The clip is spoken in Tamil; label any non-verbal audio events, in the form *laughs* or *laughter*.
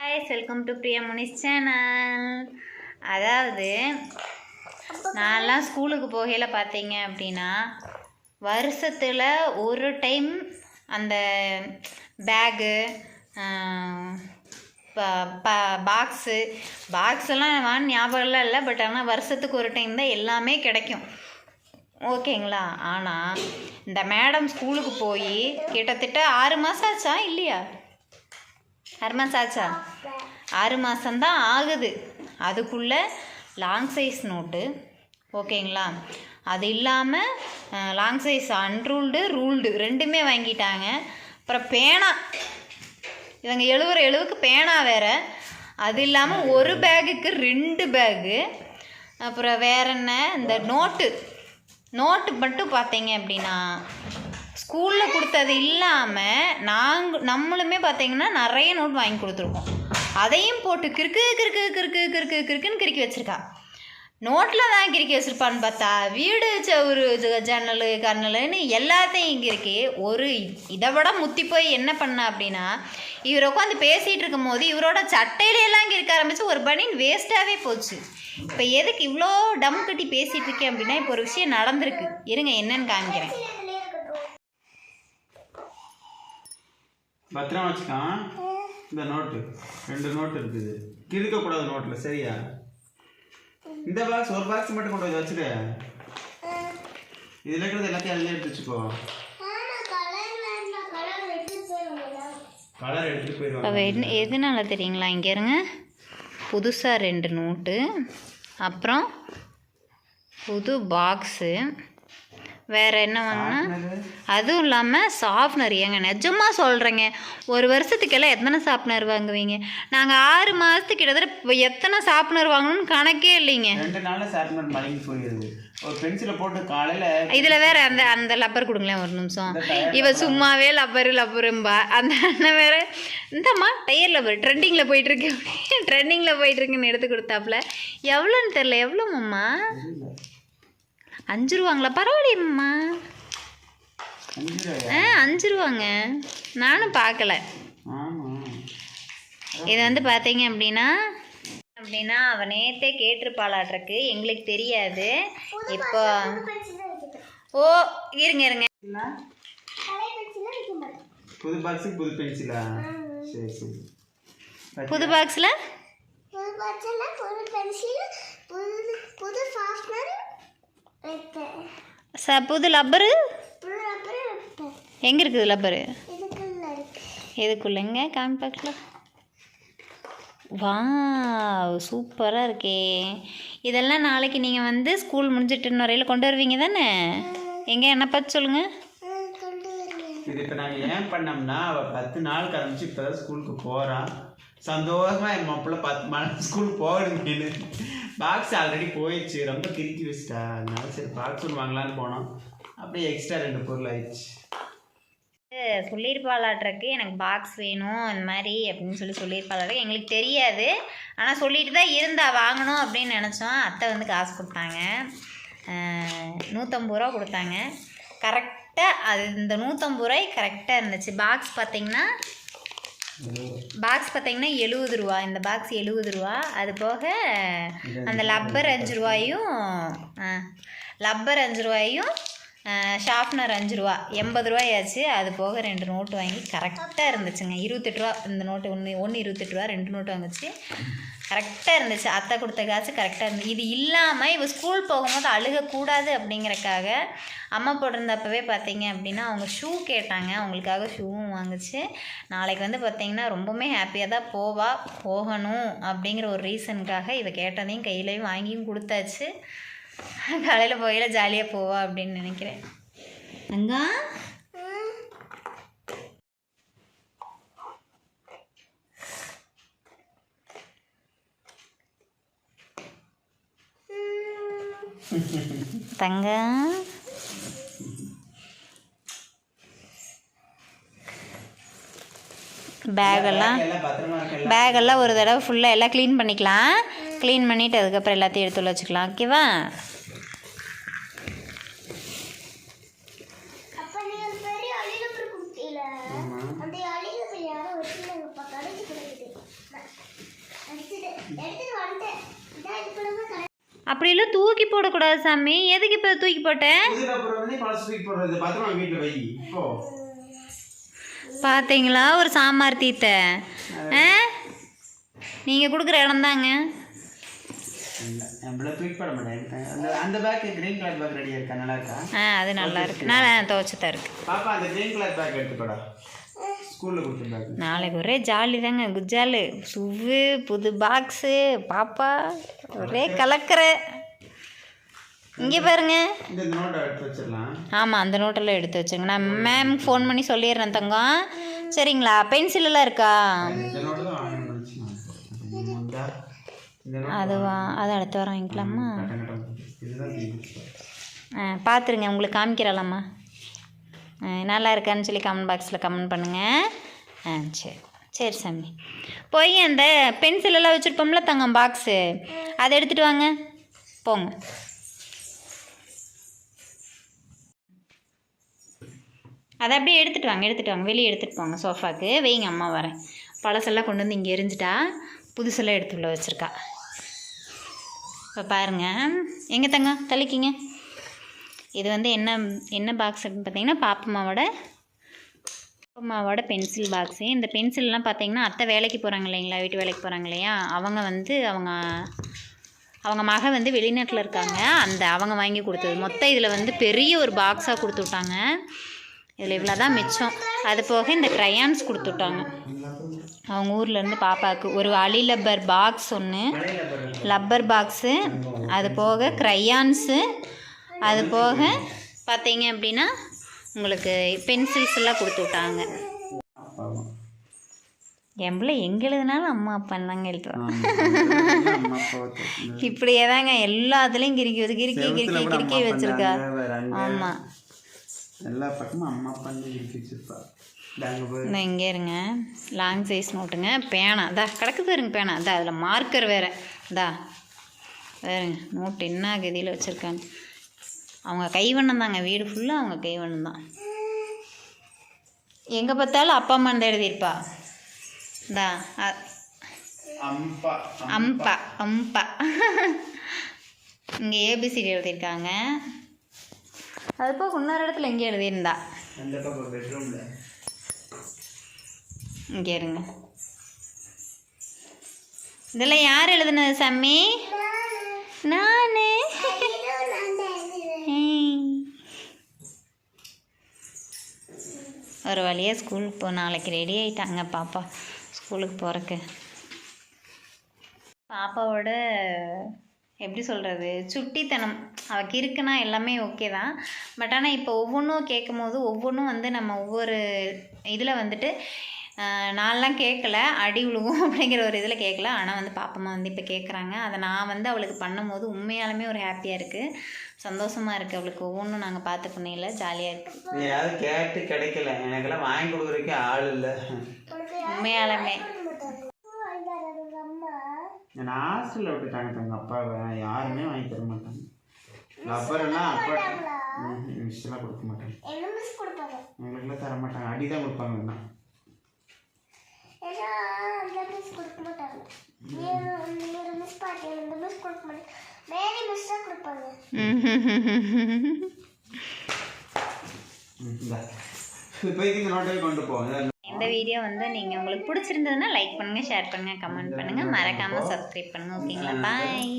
Hi welcome to Priya Munis channel அதாவது நான்லாம் ஸ்கூலுக்கு போகையில் பார்த்தீங்க அப்படின்னா வருஷத்தில் ஒரு டைம் அந்த பேகு பாக்ஸு பாக்ஸ் எல்லாம் ஞாபகம்லாம் இல்லை பட் ஆனால் வருஷத்துக்கு ஒரு டைம் தான் எல்லாமே கிடைக்கும். ஓகேங்களா? ஆனால் இந்த மேடம் ஸ்கூலுக்கு போய் கிட்டத்தட்ட ஆறு மாதம் ஆச்சா? இல்லையா? ஆறு மாதம் ஆச்சா ஆறு மாதம்தான் ஆகுது. அதுக்குள்ளே லாங் சைஸ் நோட்டு ஓகேங்களா? அது இல்லாமல் லாங் சைஸ் அன்ரூல்டு ரூல்டு ரெண்டுமே வாங்கிட்டாங்க. அப்புறம் பேனா. இவங்க எழுவுற எழுவுக்கு பேனா வேறு. அது இல்லாமல் ஒரு பேகுக்கு ரெண்டு பேகு அப்புறம் வேற என்ன? இந்த நோட்டு நோட்டு மட்டும் பார்த்தீங்க அப்படின்னா ஸ்கூலில் கொடுத்தது இல்லாமல் நாங்கள் நம்மளுமே பார்த்தீங்கன்னா நிறைய நோட் வாங்கி கொடுத்துருக்கோம். அதையும் போட்டு கிறுக்கு கிறுக்கு கிறுக்கு கிறுக்கு கிறுக்குன்னு கிறுக்கி வச்சுருக்கா. நோட்டில் தான் கிறுக்கி வச்சுருப்பான்னு பார்த்தா வீடு சவுரு ஜன்னல் ஜன்னலு கண்ணலுன்னு எல்லாத்தையும் இங்கே இருக்கு. ஒரு இதை விட முத்தி போய் என்ன பண்ண அப்படின்னா இவர் உட்காந்து பேசிகிட்டு இருக்கும் போது இவரோட சட்டையிலெல்லாம் கிறுக்க ஆரம்பித்து ஒரு பனின் வேஸ்ட்டாகவே போச்சு. இப்போ எதுக்கு இவ்வளோ டம் கட்டி பேசிகிட்டு இருக்கேன் அப்படின்னா இப்போ ஒரு விஷயம் நடந்திருக்கு. இருங்க என்னன்னு காமிக்கிறேன். பத்திரமா வச்சுக்கான் இந்த நோட்டு ரெண்டு நோட்டு இருக்குது. கிழிக்கக்கூடாது நோட்டில் சரியா? இந்த பாக்ஸ் ஒரு பாக்ஸ் மட்டும் கொண்டு வந்து வச்சுரு இதில் இருக்கிறது எல்லாத்தையும் அதிலே எடுத்து வச்சுக்கோ. கலர் எடுத்துட்டு இப்போ போயிடுவாங்க என்ன எதனால தெரியுங்களா? இங்கே இருங்க. புதுசாக ரெண்டு நோட்டு அப்புறம் புது பாக்ஸு வேறு என்ன வாங்கினா? அதுவும் இல்லாமல் சாஃப்ட்னர் ஏங்க நிஜமாக சொல்கிறேங்க ஒரு வருஷத்துக்கெல்லாம் எத்தனை சாஃப்ட்னர் வாங்குவீங்க? நாங்கள் ஆறு மாதத்துக்கு கிட்டத்தட்ட எத்தனை சாஃப்ட்னர் வாங்கணும்னு கணக்கே இல்லைங்க. ரெண்டு நாளில் சார்மன் மடங்கி போயிடுது ஒரு பென்சிலை போட்டு காலையில் இதில் வேற அந்த அந்த லப்பர் கொடுங்களேன் ஒரு நிமிஷம். இவ சும்மாவே லப்பரு லப்பரும்பா அந்த அண்ணன் வேற இந்தம்மா டயர் லப்பர் ட்ரெண்டிங்கில் போயிட்டுருக்கு ட்ரெண்டிங்கில் போயிட்டுருக்குன்னு எடுத்து கொடுத்தாப்புல. எவ்வளோன்னு தெரில எவ்வளோம்மா அஞ்சு ரூபாங்களா பரவாயில்லையம்மா? ஆ அஞ்சு ரூபாங்க நானும் பார்க்கல. இது வந்து பார்த்தீங்க அப்படின்னா அப்படின்னா அவ நேத்தே கேட்டிருப்பாளாட்ருக்கு எங்களுக்கு தெரியாது. இப்போ ஓ இருங்க இருங்க. புது பாக்ஸுக்கு புது பென்சிலா? சரி சரி. புது பாக்ஸில்? புது பட்சல புது பென்சில் புது புது ச புது லப்பரு? எங்கே இருக்குது லப்பரு? இதுக்குள்ள இருக்கு. எதுக்குள்ளங்க காமிப்பாக்கல வா சூப்பராக இருக்கே. இதெல்லாம் நாளைக்கு நீங்கள் வந்து ஸ்கூல் முடிஞ்சிட்டு வரையில் கொண்டு வருவீங்க தானே? எங்கே என்ன பார்த்து சொல்லுங்கள் இது இப்போ நாங்கள் ஏன் பண்ணோம்னா அவள் பத்து நாள் கழிச்சு இப்போ ஸ்கூலுக்கு போகிறான் சந்தோஷமாக என் மாப்பிள்ள பத்து மணி ஸ்கூலுக்கு போகணுங்கன்னு பாக்ஸ் ஆல்ரெடி போயிடுச்சு. ரொம்ப திருக்கி வச்சுட்டா. அதனால சரி பாக்ஸ் ஒன்று வாங்கலான்னு போனோம். அப்படியே எக்ஸ்ட்ரா ரெண்டு பொருள் ஆயிடுச்சு. சொல்லியிருப்பாளாட்ருக்கு எனக்கு பாக்ஸ் வேணும் இந்த மாதிரி அப்படின்னு சொல்லி சொல்லியிருப்பாளாட்ருக்கு எங்களுக்கு தெரியாது. ஆனால் சொல்லிட்டு தான் இருந்தா வாங்கணும் அப்படின்னு நினச்சோம். அத்தை வந்து காசு கொடுத்தாங்க. நூற்றம்பது ரூபா கொடுத்தாங்க. கரெக்டாக அது இந்த நூற்றம்பது ரூபாய் கரெக்டாக இருந்துச்சு. பாக்ஸ் பார்த்தீங்கன்னா பாக்ஸ் பார்த்தீங்கன்னா எழுபது ரூபா. இந்த பாக்ஸ் எழுபது ரூபா. அது போக அந்த லப்பர் அஞ்சு ரூபாயும் லப்பர் அஞ்சு ரூபாயும் ஷார்ப்னர் அஞ்சு ரூபா எண்பது ரூபாயாச்சு. அது போக ரெண்டு நோட்டு வாங்கி கரெக்டாக இருந்துச்சுங்க. இருபத்தெட்டு ரூபா இந்த நோட்டு ஒன்று ஒன்று இருபத்தெட்டு ரூபா ரெண்டு நோட்டு வாங்குச்சு. கரெக்டாக இருந்துச்சு. அத்தை கொடுத்த காசு கரெக்டாக இருந்துச்சு இது இல்லாமல் இவ ஸ்கூல் போகும்போது அழுகக்கூடாது அப்படிங்கறக்காக அம்மா போட்டிருந்தப்பவே பார்த்தீங்க அப்படின்னா அவங்க ஷூ கேட்டாங்க. அவங்களுக்காக ஷூவும் வாங்குச்சு. நாளைக்கு வந்து பார்த்தீங்கன்னா ரொம்பவுமே ஹாப்பியாக தான் போவா. போகணும் அப்படிங்கிற ஒரு ரீசனுக்காக இவ கேட்டதையும் கையிலையும் வாங்கியும் கொடுத்தாச்சு. *laughs* காலையில் போகையில் ஜாலியாக போவா அப்படின்னு நினைக்கிறேன். அங்கா? தங்கம் பேகெல்லாம் பேகெல்லாம் ஒரு தடவை ஃபுல்லாக எல்லாம் க்ளீன் பண்ணிக்கலாம். க்ளீன் பண்ணிவிட்டு அதுக்கப்புறம் எல்லாத்தையும் எடுத்து வச்சுக்கலாம். ஓகேவா அப்ப நீங்க ஒரு பெரிய அழிவு கொடுத்தீல. அந்த அழிவு யாரோ வச்சுருந்தாங்கப்பா கடைக்கு கிடைக்குது. எடுத்துட்டு வந்துட்டேன். இதான் இது கூட போய் கரெக்ட் அப்படியெல்லாம் தூக்கி போடக்கூடாது சாமி. எதுக்கு இப்போ தூக்கி போட்டேன் பார்த்தீங்களா ஒரு சாம்பார் தீத்த ஆ? நீங்கள் கொடுக்குற இடம் தாங்க இல்லை நம்மள தூக்கி போட மாட்டேன். அந்த அந்த பேக் கிரீன் கலர் பேக் ரெடியாக இருக்கா? நல்லா இருக்கா? ஆ அது நல்லா இருக்கு. நான் துவச்சி தான் இருக்கு. பாப்பா அந்த கிரீன் கலர் பேக் எடுத்துக்கோடா ஸ்கூலில் நாளைக்கு ஒரே ஜாலி தாங்க குஜாலு சுவ்வு புது பாக்ஸு பாப்பா ஒரே கலக்கிற. இங்கே பாருங்க. இந்த நோட்டை எடுத்து வச்சிடலாம். ஆமாம் அந்த நோட்டெல்லாம் எடுத்து வச்சுருங்க. நான் மேம்க்கு ஃபோன் பண்ணி சொல்லிடுறேன் தங்கம். சரிங்களா? பென்சில் எல்லாம் இருக்கா இந்த நோட்டு தான் வாங்கணும்னு நினச்சினா இந்த இந்த நோட்டு அதுவா? அது அடுத்த வாரம் வாங்கிக்கலாமா. ஆ பார்த்துருங்க உங்களுக்கு காமிக்கிறாளாம்மா. ஆ, நல்லா இருக்கான்னு சொல்லி கமெண்ட் பாக்ஸில் கமெண்ட் பண்ணுங்கள் ஆ சரி. சரி சாமி. போய் அந்த பென்சில் எல்லாம் வச்சுருப்போம்ல தங்கம் பாக்ஸு அதை எடுத்துகிட்டு வாங்க. போங்க. அதை அப்படியே எடுத்துகிட்டு வாங்க எடுத்துகிட்டு வாங்க. வெளியே எடுத்துகிட்டு போங்க சோஃபாக்கு வைங்க அம்மா வரேன். பழசெல்லாம் கொண்டு வந்து இங்கே எரிஞ்சிட்டா புதுசெல்லாம் எடுத்து உள்ள வச்சுருக்கா. இப்போ பாருங்கள் எங்கே தங்க தள்ளிக்கிங்க. இது வந்து என்ன என்ன பாக்ஸ் அப்படின்னு பார்த்தீங்கன்னா பாப்பம்மாவோட பாப்பம்மாவோட பென்சில் பாக்ஸு இந்த பென்சில்லாம் பார்த்தீங்கன்னா அத்தை வேலைக்கு போகிறாங்க இல்லைங்களா வீட்டு வேலைக்கு போகிறாங்க இல்லையா? அவங்க வந்து அவங்க அவங்க மக வந்து வெளிநாட்டில் இருக்காங்க. அந்த அவங்க வாங்கி கொடுத்தது. மொத்தம் இதில் வந்து பெரிய ஒரு பாக்ஸாக கொடுத்து விட்டாங்க. இதில் இவ்வளோ தான் மிச்சம். அது போக இந்த க்ரையான்ஸ் கொடுத்து விட்டாங்க. அவங்க ஊர்லேருந்து பாப்பாவுக்கு ஒரு அலி லப்பர் பாக்ஸ் ஒன்று லப்பர் பாக்ஸு அது போக க்ரையான்ஸு அது போக பார்த்தீங்க அப்படின்னா உங்களுக்கு பென்சில்ஸ் எல்லாம் கொடுத்து விட்டாங்க. என் பிள்ளை எங்கே எழுதுனாலும் அம்மா அப்பா தாங்க எழுதுவாங்க. இப்படியே தாங்க எல்லாத்துலேயும் கிறுக்கி வச்சு கிறுக்கி கிறுக்கி கிறுக்கி வச்சிருக்கா. ஆமாம் எல்லா பக்கமும் அம்மா பண்ணி இருக்கு வச்சிருப்பா. இந்த இங்கே இருங்க. லாங் சைஸ் நோட்டுங்க பேனா. தா கிடக்கு பாருங்க பேனா. தா அதில் மார்க்கர் வேறு. தா வேறுங்க நோட்டு என்ன கதியில் வச்சுருக்காங்க? அவங்க கைவண்ணம் தாங்க. வீடு ஃபுல்லாக அவங்க கைவண்ணம் தான். எங்கே பார்த்தாலும் அப்பா அம்மா தான் எழுதியிருப்பா. தா அம்பா அம்பா இங்கே ஏபிசிடி எழுதியிருக்காங்க. அது போக இன்னொரு இடத்துல எங்கே எழுதியிருந்தா. அந்த பக்கம் பெட்ரூம்ல இங்கே இருங்க. இதெல்லாம் யார் எழுதுனது சாமி நானு. ஒரு வழியாக ஸ்கூலுக்கு போ நாளைக்கு ரெடி ஆயிட்டாங்க பாப்பா ஸ்கூலுக்கு போகிறக்கு பாப்பாவோட எப்படி சொல்கிறது சுட்டித்தனம். அவள் கிறுக்குனா எல்லாமே ஓகே தான். பட் ஆனால் இப்போ ஒவ்வொன்றும் கேட்கும் போது ஒவ்வொன்றும் வந்து நம்ம ஒவ்வொரு இதில் வந்துட்டு நான்லாம் கேட்கல. அடி விழுகும் அப்படிங்கிற ஒரு இதில் கேட்கல. ஆனால் வந்து பாப்பம்மா வந்து இப்போ கேட்குறாங்க. அதை நான் வந்து அவளுக்கு பண்ணும்போது உண்மையாலுமே ஒரு ஹாப்பியாக இருக்குது சந்தோஷமாக இருக்குது அவளுக்கு. ஒவ்வொன்றும் நாங்கள் பார்த்து பண்ணையில் ஜாலியாக இருக்குது யாரும் கேட்டு கிடைக்கல. எனக்கெல்லாம் வாங்கி கொடுக்குறதுக்கு ஆள் இல்லை. உண்மையாலுமே. நான் ஹாஸ்டலில் விட்டுட்டாங்க தங்க அப்பாவை. யாருமே வாங்கி தர மாட்டாங்க. ரப்பரெல்லாம் அப்பா கொடுக்க மாட்டாங்க. என்ன எங்களுக்குலாம் தர மாட்டாங்க? அடி தான் கொடுப்பாங்க மிஸ் கொடுக்க மாட்டாங்க. மிஸ் பார்த்தீங்க இந்த மிஸ் கொடுக்க மாட்டாங்க மேரி மிஸ் தான் கொடுப்பாங்க. இப்போ இந்த. நோட்டை கொண்டு போவோம் இந்த வீடியோ வந்து நீங்கள் உங்களுக்கு பிடிச்சிருந்ததுன்னா லைக் பண்ணுங்கள் ஷேர் பண்ணுங்கள் கமெண்ட் பண்ணுங்கள் மறக்காமல் சப்ஸ்கிரைப் பண்ணுங்கள் ஓகேங்களா பாய்